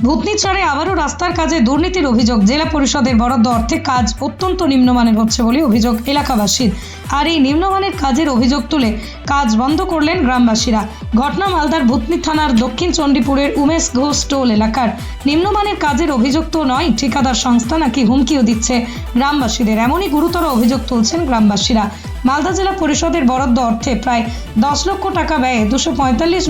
ভূতনি ছাড়ে আবারও রাস্তার কাজে দুর্নীতির অভিযোগ। জেলা পরিষদের বরাদ্দ অর্থে কাজ অত্যন্ত নিম্নমানের হচ্ছে বলে অভিযোগ এলাকাবাসীর। আর এই নিম্নমানের কাজের অভিযোগ তুলে কাজ বন্ধ করলেন গ্রামবাসীরা। ঘটনা মালদার ভূতনি থানার দক্ষিণ চণ্ডীপুরের উমেশ ঘোষ টোল এলাকার। নিম্নমানের কাজের অভিযোগ তো নয়, ঠিকাদার সংস্থা নাকি হুমকিও দিচ্ছে গ্রামবাসীদের। এমনই গুরুতর অভিযোগ তুলছেন গ্রামবাসীরা। মালদা জেলা পরিষদের বরাদ্দ অর্থে প্রায় দশ লক্ষ টাকা ব্যয়ে দুশো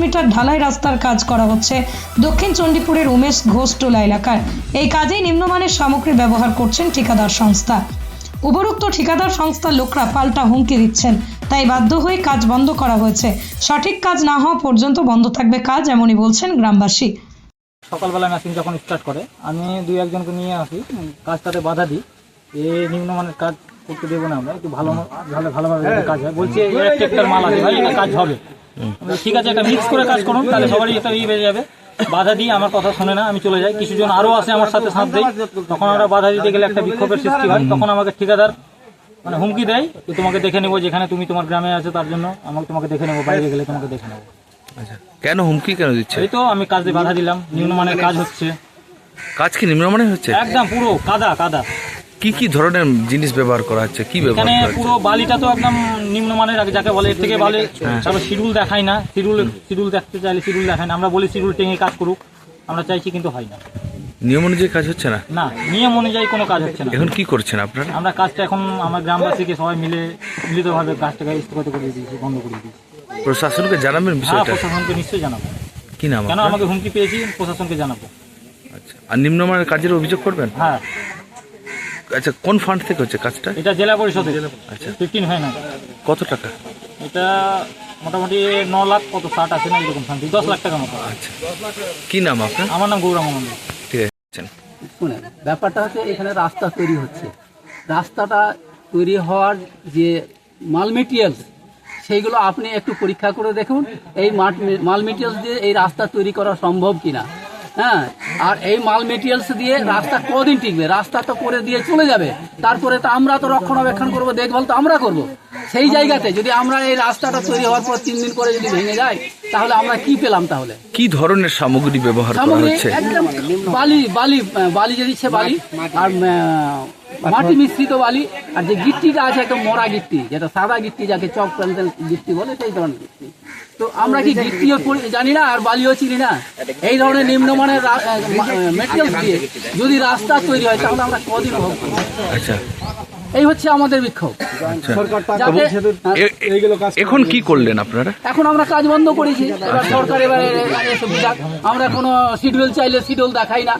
মিটার ঢালাই রাস্তার কাজ করা হচ্ছে। দক্ষিণ চণ্ডীপুরের উমেশ ঘোষটোলা এলাকার এই কাজেই নিম্নমানের সামগ্রী ব্যবহার করছেন ঠিকাদার সংস্থা। উপরোক্ত ঠিকাদার সংস্থার লোকরা পাল্টা হুমকি দিচ্ছেন তাই বাধ্য হয়ে কাজ বন্ধ করা হয়েছে। সঠিক কাজ না হওয়া পর্যন্ত বন্ধ থাকবে কাজ এমনই বলছেন গ্রামবাসী। সকালবেলা মেশিন যখন স্টার্ট করে আমি দুই একজনকে নিয়ে আসি কাজটাতে বাধা দিই। এ নিম্নমানের কাজ করতে দেবো না আমরা একটু ভালো ভালো ভালোভাবে কাজ হয়। বলছে এর একটা একটা মাল আছে ভাই এটা কাজ হবে। ঠিক আছে একটা মিক্স করে কাজ করুন তাহলে সবারই একটা ইয়ে বেড়ে যাবে। বাধা দিয়ে আমার কথা শোনে না আমি চলে যাই। কিছুজন আরও আসে আমার সাথে সাথে দেয় তখন আমরা বাধা দিতে গেলে একটা বিক্ষোভের সৃষ্টি হয়। তখন আমাকে ঠিকাদার মানে হুমকি দেয় তো তোমাকে দেখে নেব যেখানে তুমি তোমার গ্রামে আছো তার জন্য। আমাকে তোমাকে দেখে নেব বাইরে গেলে তোমাকে দেখে নেব। আচ্ছা। কেন হুমকি কেন দিচ্ছে? এই তো আমি কাজে বাধা দিলাম। নিম্নমানের কাজ হচ্ছে। কাজ কি নিম্নমানের হচ্ছে? একদম পুরো কাদা কাদা। কি কি ধরনের জিনিস ব্যবহার করা হচ্ছে? কি ব্যবহার এখানে হচ্ছে? পুরো বালিটা তো একদম নিম্নমানের আগে যাকে বলে এর থেকে ভালো তারপর শিডিউল দেখায় না। শিডিউল শিডিউল দেখতে চাইলে শিডিউল দেখায় না। আমরা বলি শিডিউল টেঙে কাজ করুক। আমরা চাইছি কিন্তু হয় না। নিয়ম অনুযায়ী কাজ হচ্ছে না? না নিয়ম অনুযায়ী কোনো কাজ হচ্ছে না। এখন কি করছেন আপনারা? আমরা কাজটা এখন আমার গ্রামবাসীকে সবাই মিলে মিলিতভাবে কাজটাকে স্থগিত করে দিয়েছি বন্ধ করে দিয়েছি। প্রশাসনকে জানাবেন হ্যাঁ বিষয়টা? প্রশাসনকে নিশ্চয়ই জানাব। কি নাম কেন আমাকে হুমকি পেয়েছি? প্রশাসনকে জানাব। আচ্ছা। আর নিম্নমানের কাজের অভিযোগ করবেন? হ্যাঁ। আচ্ছা কোন ফান্ড থেকে হচ্ছে কাজটা? এটা জেলা পরিষদে আচ্ছা। ফিফটিন হয় না। কত টাকা? এটা মোটামুটি ন লাখ কত ষাট আছে না এরকম ফান্ড দশ লাখ টাকা মতো। আচ্ছা। কি নাম আপনার? আমার নাম গৌরাঙ্গ মন্ডল ঠিক আছে শুনেন ব্যাপারটা হচ্ছে এখানে রাস্তা তৈরি হচ্ছে। রাস্তাটা তৈরি হওয়ার যে মাল মেটেরিয়ালস সেইগুলো আপনি একটু পরীক্ষা করে দেখুন এই মাল মেটেরিয়ালস দিয়ে এই রাস্তা তৈরি করা সম্ভব কিনা। হ্যাঁ আর এই মাল মেটেরিয়ালস দিয়ে রাস্তা কদিন টিকবে? রাস্তা তো করে দিয়ে চলে যাবে। তারপরে তো আমরা তো রক্ষণাবেক্ষণ করব দেখভাল তো আমরা করব। সেই জায়গাতে যদি আমরা এই রাস্তাটা তৈরি হওয়ার পর তিন দিন করে যদি ভেঙে যায় তাহলে আমরা কি পেলাম তাহলে? কি ধরনের সামগ্রী ব্যবহার করা হচ্ছে? একদম বালি বালি বালি যে দিচ্ছে বালি আর মাটি মিশ্রিত বালি আর যে গিট্টিটা আছে একটা মরা গিট্টি যেটা সাদা গিট্টি যাকে চক প্যান্টেল গিট্টি বলে সেই ধরনের তো আমরা কি গিট্টিও জানি না আর বালিও চিনি না? এই ধরনের নিম্নমানের মেটেরিয়াল দিয়ে যদি রাস্তা তৈরি হয় তাহলে আমরা কদিন ভোগ আচ্ছা। এই হচ্ছে আমাদের বিক্ষোভ। আচ্ছা। এখন কি করলেন আপনারা? এখন আমরা কাজ বন্ধ করেছি। এবার সরকার এবার আমরা কোনো শিডিউল চাইলে শিডিউল দেখাই না।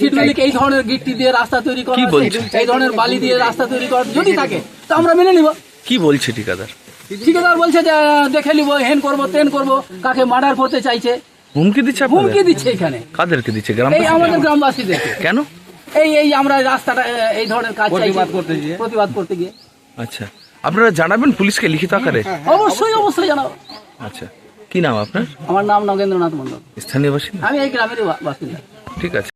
শিডিউল এই ধরনের গিট্টি দিয়ে রাস্তা তৈরি করা এই ধরনের বালি দিয়ে রাস্তা তৈরি করা যদি থাকে তো আমরা মেনে নিব। কি বলছে ঠিকাদার? ঠিকাদার বলছে যে দেখে নিব হেন করব তেন করব কাকে মার্ডার করতে চাইছে। হুমকি দিচ্ছে হুমকি দিচ্ছে এখানে। কাদেরকে দিচ্ছে? গ্রাম এই গ্রামবাসী আমাদের গ্রামবাসীদেরকে। কেন? এই এই আমরা রাস্তাটা এই ধরনের কাজ প্রতিবাদ করতে গিয়ে। প্রতিবাদ করতে গিয়ে। আচ্ছা। আপনারা জানাবেন পুলিশকে লিখিত আকারে? অবশ্যই অবশ্যই। জানাব। আচ্ছা। কি নাম আপনার? আমার নাম নগেন্দ্রনাথ মন্ডল স্থানীয় বাসিন্দা? আমি এই গ্রামের বাসিন্দা। ঠিক আছে।